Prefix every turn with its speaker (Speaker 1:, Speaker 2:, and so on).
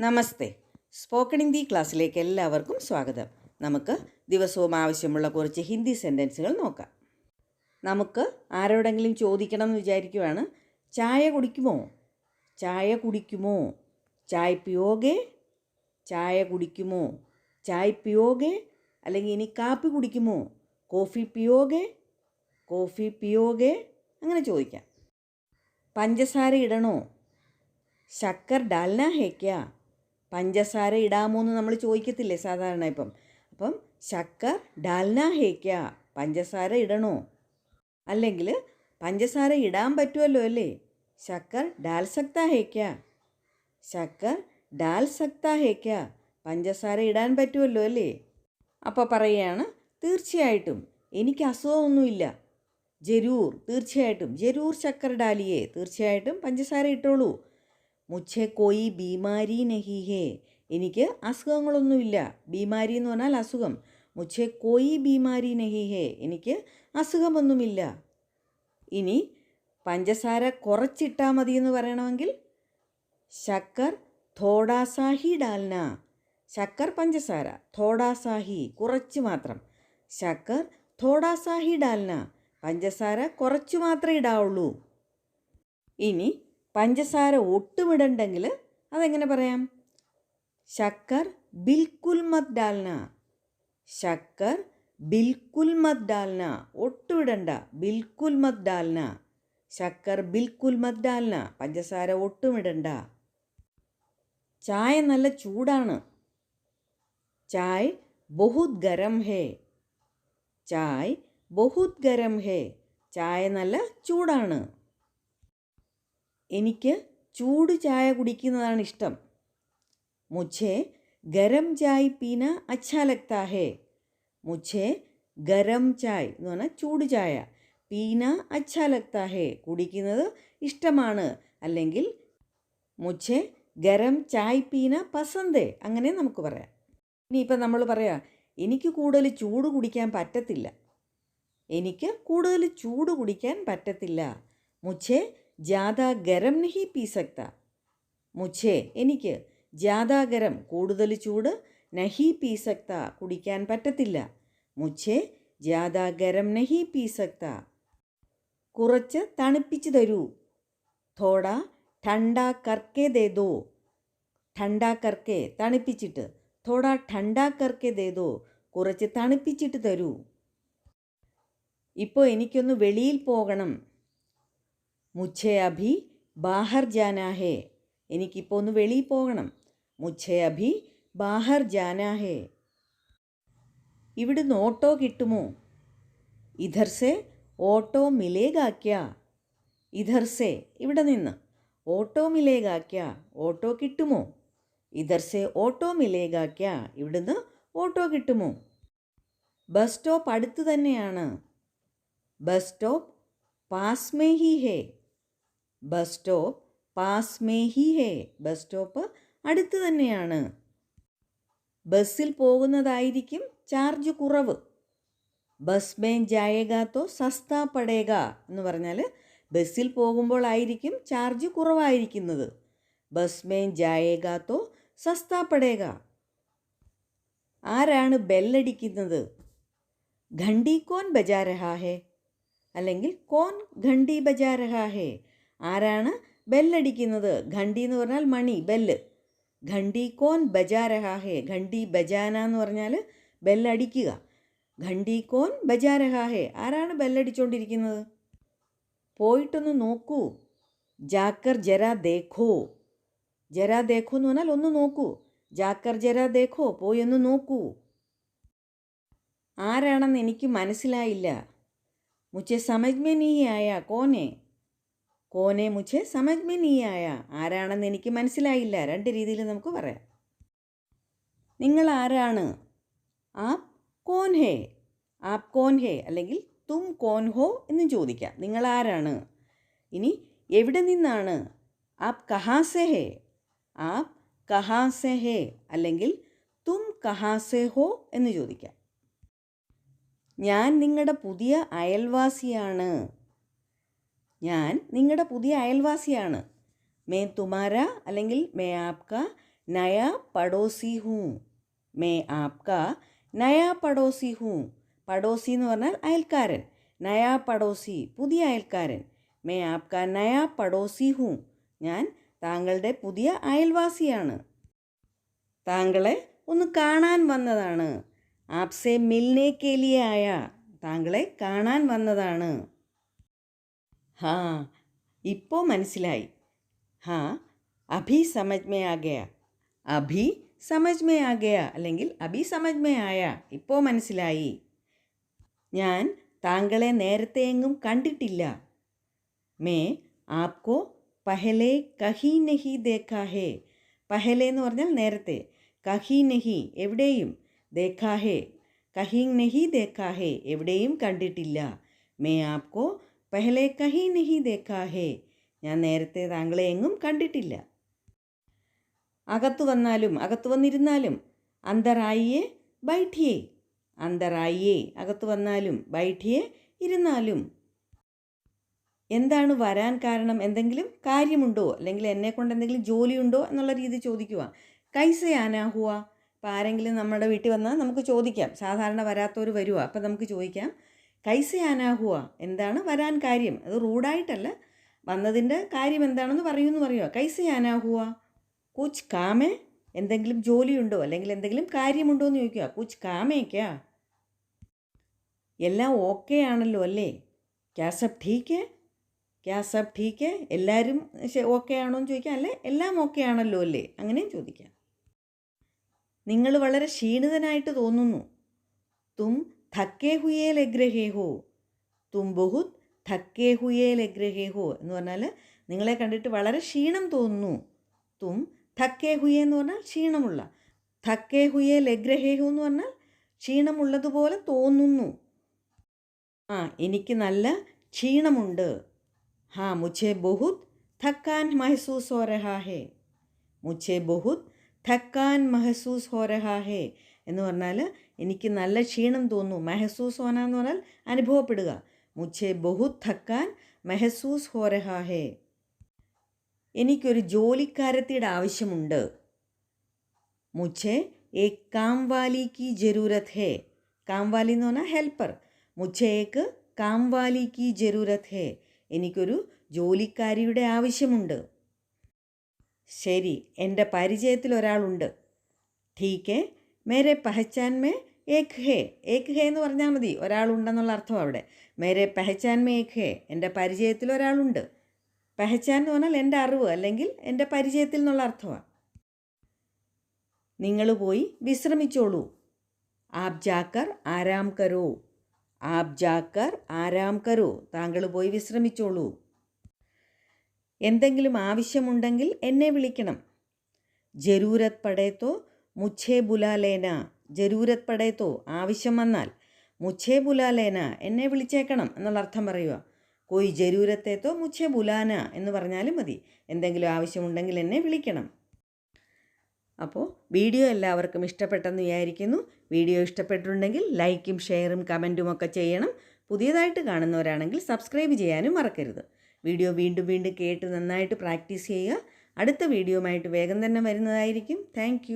Speaker 1: നമസ്തേ. Spoken Hindi ക്ലാസ്സിലേക്ക് എല്ലാവർക്കും സ്വാഗതം. നമുക്ക് ദിവസവും ആവശ്യമുള്ള കുറച്ച് ഹിന്ദി സെന്റൻസുകൾ നോക്കാം. നമുക്ക് ആരോടെങ്കിലും ചോദിക്കണം എന്ന് വിചാരിക്കുവാണ്. ചായ കുടിക്കുമോ? ചായ കുടിക്കുമോ? ചായ പിയോഗെ ചായ കുടിക്കുമോ? ചായ് പിയോഗെ അല്ലെങ്കിൽ ഇനി കാപ്പി കുടിക്കുമോ? കോഫി പിയോഗെ കോഫി പിയോഗെ അങ്ങനെ ചോദിക്കാം. പഞ്ചസാര ഇടണോ? ശക്കർ ഡാൽന ഹേ ക്യാ പഞ്ചസാര ഇടാമോ എന്ന് നമ്മൾ ചോദിക്കത്തില്ലേ സാധാരണ ഇപ്പം. അപ്പം ശക്കർ ഡാൽന ഹേക്ക പഞ്ചസാര ഇടണോ? അല്ലെങ്കിൽ പഞ്ചസാര ഇടാൻ പറ്റുമല്ലോ അല്ലേ? ശക്കർ ഡാൽ സക്ത ഹേക്ക. ശക്കർ ഡാൽ സക്ത ഹേക്ക. പഞ്ചസാര ഇടാൻ പറ്റുമല്ലോ അല്ലേ? അപ്പോൾ പറയുകയാണ് തീർച്ചയായിട്ടും എനിക്ക് അസുഖമൊന്നുമില്ല. ജരൂർ തീർച്ചയായിട്ടും. ജരൂർ ശക്കർ ഡാലിയെ തീർച്ചയായിട്ടും പഞ്ചസാര ഇട്ടോളൂ. മുझे കോയി ബീമാരി നഹി ഹേ. എനിക്ക് അസുഖങ്ങളൊന്നുമില്ല. ബീമാരി എന്ന് പറഞ്ഞാൽ അസുഖം. മുച്ഛ കോയി ബീമാരി നഹി ഹേ. എനിക്ക് അസുഖമൊന്നുമില്ല. ഇനി പഞ്ചസാര കുറച്ചിട്ടാൽ മതി എന്ന് പറയണമെങ്കിൽ ശക്കർ തോടാസാഹി ഡാൽന. ശക്കർ പഞ്ചസാര തോടാസാഹി കുറച്ച് മാത്രം. ശക്കർ തോടാസാഹി ഡാൽന. പഞ്ചസാര കുറച്ച് മാത്രമേ ഇടാവുള്ളൂ. ഇനി പഞ്ചസാര ഒട്ടുമിടണ്ടെങ്കിൽ അതെങ്ങനെ പറയാം? ശക്കർ ബിൽക്കുൽ മത് ഡാൽന ശക്കർ ബിൽക്കുൽ മത് ഡാൽന ഒട്ടുമിടണ്ട. ബിൽക്കുൽ മത് ഡാൽന ശക്കർ ബിൽക്കുൽ മത് ഡാൽന പഞ്ചസാര ഒട്ടുമിടണ്ട. ചായ നല്ല ചൂടാണ്. ചായ് ബഹുത് ഗരം ഹേ. ചായ് ബഹുത് ഗരം ഹേ. ചായ നല്ല ചൂടാണ്. എനിക്ക് ചൂട് ചായ കുടിക്കുന്നതാണ് ഇഷ്ടം. മുച്ഛേ ഗരം ചായ് പീന അച്ഛാ ലഗ്താ ഹേ മുझे ഗരം ചായ് എന്ന് പറഞ്ഞാൽ ചൂട് ചായ. പീന അച്ഛാ ലഗ്താ ഹേ കുടിക്കുന്നത് ഇഷ്ടമാണ്. അല്ലെങ്കിൽ മുച്ഛേ ഗരം ചായ് പീന പസന്തേ. അങ്ങനെ നമുക്ക് പറയാം. ഇനിയിപ്പോൾ നമ്മൾ പറയാം എനിക്ക് കൂടുതൽ ചൂട് കുടിക്കാൻ പറ്റത്തില്ല. എനിക്ക് കൂടുതൽ ചൂട് കുടിക്കാൻ പറ്റത്തില്ല. മുച്ഛേ ജാഥാ ഗരം നഹി പീസക്ത സക്ത. എനിക്ക് ജാഥാ ഗരം കൂടുതൽ ചൂട് നഹി പീസക്ത കുടിക്കാൻ പറ്റത്തില്ല. മുച്ഛേ ജാഥാ ഗരം നഹി പീസക്ത കുറച്ച് തണുപ്പിച്ച് തരൂ. തോട ഠണ്ട കർക്കെ ദേദോ ഠണ്ട കർക്കെ തണുപ്പിച്ചിട്ട് തോട ഠണ്ട കർക്കെ ദേദോ കുറച്ച് തണുപ്പിച്ചിട്ട് തരൂ. ഇപ്പോൾ എനിക്കൊന്ന് വെളിയിൽ പോകണം. മുझे അഭി ബാഹർ ജാനാഹേ. എനിക്കിപ്പോൾ ഒന്ന് വെളിയിൽ പോകണം. മുച്ഛേ അഭി ബാഹർ ജാനാഹേ. ഇവിടുന്ന് ഓട്ടോ കിട്ടുമോ? ഇധർ സെ ഓട്ടോ മിലേഗാക്യ. ഇധർ സെ ഇവിടെ നിന്ന്. ഓട്ടോ മിലേഗാക്യ ഓട്ടോ കിട്ടുമോ? ഇധർ സെ ഓട്ടോ മിലേഗാക്യ ഇവിടുന്ന് ഓട്ടോ കിട്ടുമോ? ബസ് സ്റ്റോപ്പ് അടുത്ത് തന്നെയാണ്. ബസ് സ്റ്റോപ്പ് പാസ്മേഹി ഹേ. ബസ് സ്റ്റോപ്പ് പാസ് മേ ഹി ഹേ. ബസ് സ്റ്റോപ്പ് അടുത്ത് തന്നെയാണ്. ബസ്സിൽ പോകുന്നതായിരിക്കും ചാർജ് കുറവ്. ബസ് മേ ജായേഗാത്തോ സസ്ത പടേക എന്ന് പറഞ്ഞാൽ ബസ്സിൽ പോകുമ്പോൾ ആയിരിക്കും ചാർജ് കുറവായിരിക്കുന്നത്. ബസ് മേ ജായേഗാത്തോ സസ്ത പടേക ആരാണ് ബെല്ലടിക്കുന്നത്? ഘണ്ടി കോൻ ബജാ ഹേ. അല്ലെങ്കിൽ കോൻ ഘണ്ടി ബജാ ഹേ. ആരാണ്? ബെല്ലടിക്കുന്നത്. ഘണ്ടി എന്ന് പറഞ്ഞാൽ മണി ബെല്ല്. ഘണ്ടി കോൻ ബജാരഹാഹേ. ഘണ്ടി ബജാന എന്ന് പറഞ്ഞാൽ ബെല്ലടിക്കുക. ഘണ്ടി കോൻ ബജാരഹാഹേ. ആരാണ് ബെല്ലടിച്ചുകൊണ്ടിരിക്കുന്നത് പോയിട്ടൊന്ന് നോക്കൂ. ജാക്കർ ജരാ ദേഖോ. ജരാ ദേഖോ എന്ന് പറഞ്ഞാൽ ഒന്ന് നോക്കൂ. ജാക്കർ ജരാ ദേഖോ പോയി ഒന്ന് നോക്കൂ. ആരാണെന്ന് എനിക്ക് മനസ്സിലായില്ല. മുച്ചെ സമജ് മേ നീ ആയ കോനെ. കോനെ മുച്ചെ സമജ് മേ നീ ആയ ആരാണെന്ന് എനിക്ക് മനസ്സിലായില്ല. രണ്ട് രീതിയിൽ നമുക്ക് പറയാം. നിങ്ങൾ ആരാണ്? ആപ് കോൻ ഹേ. ആപ് കോൻ ഹേ അല്ലെങ്കിൽ തും കോൻ ഹോ എന്നും ചോദിക്കാം. നിങ്ങൾ ആരാണ്? ഇനി എവിടെ നിന്നാണ്? ആപ് കഹാസെ ഹേ. ആപ് കഹാസെ ഹേ അല്ലെങ്കിൽ തും കഹാസെ ഹോ എന്ന് ചോദിക്കാം. ഞാൻ നിങ്ങളുടെ പുതിയ അയൽവാസിയാണ്. ഞാൻ നിങ്ങളുടെ പുതിയ അയൽവാസിയാണ്. മേ തുമാര അല്ലെങ്കിൽ മേ ആപ്ക നയ പടോസി ഹൂ. മേ ആപ്ക നയ പടോസി ഹൂ. പടോസി എന്ന് പറഞ്ഞാൽ അയൽക്കാരൻ. നയ പടോസി പുതിയ അയൽക്കാരൻ. മേ ആപ്ക നയ പടോസി ഹൂ. ഞാൻ താങ്കളുടെ പുതിയ അയൽവാസിയാണ്. താങ്കളെ ഒന്ന് കാണാൻ വന്നതാണ്. ആപ്സെ മിൽനെ കേലിയായ താങ്കളെ കാണാൻ വന്നതാണ്. ഹാ ഇപ്പോൾ മനസ്സിലായി ഹാ അഭി സമജ് മേ ആ ഗയ അഭി സമജ് മേ ആ ഗയ അല്ലെങ്കിൽ അഭി സമജ് മേ ആയ ഇപ്പോൾ മനസ്സിലായി ഞാൻ താങ്കളെ നേരത്തെ എങ്ങും കണ്ടിട്ടില്ല മേ ആപ്കോ പഹലെ കഹി നഹി ദേഖാ ഹേ പഹലെ എന്ന് പറഞ്ഞാൽ നേരത്തെ കഹി നഹി എവിടെയും ദേഖാ ഹേ കഹി നഹി ദേഖാ ഹേ എവിടെയും കണ്ടിട്ടില്ല മേ ആപ്കോ പഹലെ കഹി നഹി ദേഖാ ഹേ. ഞാൻ നേരത്തെ താങ്കളെ എങ്ങും കണ്ടിട്ടില്ല. അകത്തു വന്നാലും അകത്തു വന്നിരുന്നാലും അന്തറായിയെ ബൈഠിയേ. അന്തറായിയെ അകത്തു വന്നാലും ബൈഠിയെ ഇരുന്നാലും. എന്താണ് വരാൻ കാരണം? എന്തെങ്കിലും കാര്യമുണ്ടോ? അല്ലെങ്കിൽ എന്നെ കൊണ്ട് എന്തെങ്കിലും ജോലിയുണ്ടോ എന്നുള്ള രീതി ചോദിക്കുക. കൈസ ആനാഹുവ ഇപ്പം ആരെങ്കിലും നമ്മുടെ വീട്ടിൽ വന്നാൽ നമുക്ക് ചോദിക്കാം. സാധാരണ വരാത്തവർ വരുവാ. അപ്പോൾ നമുക്ക് ചോദിക്കാം. കൈസെ ആനാഹുവ എന്താണ് വരാൻ കാര്യം? അത് റൂഡായിട്ടല്ല. വന്നതിന്റെ കാര്യം എന്താണെന്ന് പറയുമെന്ന് പറയുക കൈസെ ആനാഹുവ കുച്ച് കാമേ എന്തെങ്കിലും ജോലിയുണ്ടോ? അല്ലെങ്കിൽ എന്തെങ്കിലും കാര്യമുണ്ടോ എന്ന് ചോദിക്കുക കുച്ച് കാമേക്കാ എല്ലാം ഓക്കെ ആണല്ലോ അല്ലേ? ക്യാ സബ് ടീക്ക് ക്യാ സബ് ടീക്ക് എല്ലാവരും ഓക്കെ ആണോ എന്ന് ചോദിക്കാം. അല്ലേ എല്ലാം ഓക്കെ ആണല്ലോ അല്ലേ? അങ്ങനെയും ചോദിക്കാം. നിങ്ങൾ വളരെ ക്ഷീണിതനായിട്ട് തോന്നുന്നു. തും ധക്കെ ഹുയേ ലഗ്രഹേ ഹോ തും ബഹുത് ധക്കേ ഹുയേ ലഗ്രഹേ ഹോ എന്ന് പറഞ്ഞാൽ നിങ്ങളെ കണ്ടിട്ട് വളരെ ക്ഷീണം തോന്നുന്നു. തും ധക്കേ ഹുയേ എന്ന് പറഞ്ഞാൽ ക്ഷീണമുള്ള. ധക്കേ ഹുയേ ലഗ്രഹേ ഹോ എന്ന് പറഞ്ഞാൽ ക്ഷീണമുള്ളതുപോലെ തോന്നുന്നു. ആ എനിക്ക് നല്ല ക്ഷീണമുണ്ട്. ഹാ മുച്ചേ ബഹുത് ധക്കാൻ മഹസൂസ് ഹോ രഹാ ഹേ. മുഛേ ബഹുത് ധക്കാൻ മഹസൂസ് ഹോ രഹാ ഹേ. എന്ന് പറഞ്ഞാൽ എനിക്ക് നല്ല ക്ഷീണം തോന്നുന്നു. മെഹസൂസ് ഹോന എന്ന് പറഞ്ഞാൽ അനുഭവപ്പെടുക. മുച്ചേ ബഹു തക്കാൻ മെഹസൂസ് ഹോരഹാഹേ. എനിക്കൊരു ജോലിക്കാരത്തിയുടെ ആവശ്യമുണ്ട്. മുച്ചേ ഏ കാംവാലിക്ക് ജരൂരത് ഹേ. കാംവാലി എന്ന് പറഞ്ഞാൽ ഹെൽപ്പർ. മുച്ചേക്ക് കാംവാലിക്ക് ജരൂരത് ഹേ. എനിക്കൊരു ജോലിക്കാരിയുടെ ആവശ്യമുണ്ട്. ശരി എന്റെ പരിചയത്തിൽ ഒരാളുണ്ട്. ഠീക്ക് മേരെ പഹച്ചാൻമേ ഏക് ഹേ ഏക് ഹേ എന്ന് പറഞ്ഞാൽ മതി. ഒരാളുണ്ടെന്നുള്ള അർത്ഥം അവിടെ. മേരെ പഹച്ചാൻമേ ഏക് ഹേ എന്റെ പരിചയത്തിൽ ഒരാളുണ്ട്. പഹച്ചാൻ എന്ന് പറഞ്ഞാൽ എന്റെ അറിവ് അല്ലെങ്കിൽ എന്റെ പരിചയത്തിൽ എന്നുള്ള അർത്ഥമാണ് നിങ്ങൾ പോയി വിശ്രമിച്ചോളൂ. ആപ് ജാക്കർ ആരാം കരോ. ആപ് ജാക്കർ ആരാം കരോ. താങ്കൾ പോയി വിശ്രമിച്ചോളൂ. എന്തെങ്കിലും ആവശ്യമുണ്ടെങ്കിൽ എന്നെ വിളിക്കണം. ജരൂരത് പടേത്തോ മുച്ഛേ ബുലാലേന ജരൂരത് പടേത്തോ ആവശ്യം വന്നാൽ മുച്ഛേ ബുലാലേന എന്നെ വിളിച്ചേക്കണം എന്നുള്ള അർത്ഥം പറയുക. കോയി ജരൂരത്തേത്തോ മുച്ഛേ ബുലാന എന്ന് പറഞ്ഞാലും മതി. എന്തെങ്കിലും ആവശ്യമുണ്ടെങ്കിൽ എന്നെ വിളിക്കണം. അപ്പോൾ വീഡിയോ എല്ലാവർക്കും ഇഷ്ടപ്പെട്ടെന്ന് വിചാരിക്കുന്നു. വീഡിയോ ഇഷ്ടപ്പെട്ടിട്ടുണ്ടെങ്കിൽ ലൈക്കും ഷെയറും കമന്റും ഒക്കെ ചെയ്യണം. പുതിയതായിട്ട് കാണുന്നവരാണെങ്കിൽ സബ്സ്ക്രൈബ് ചെയ്യാനും മറക്കരുത്. വീഡിയോ വീണ്ടും വീണ്ടും കേട്ട് നന്നായിട്ട് പ്രാക്ടീസ് ചെയ്യുക. അടുത്ത വീഡിയോയുമായിട്ട് വേഗം തന്നെ വരുന്നതായിരിക്കും. താങ്ക്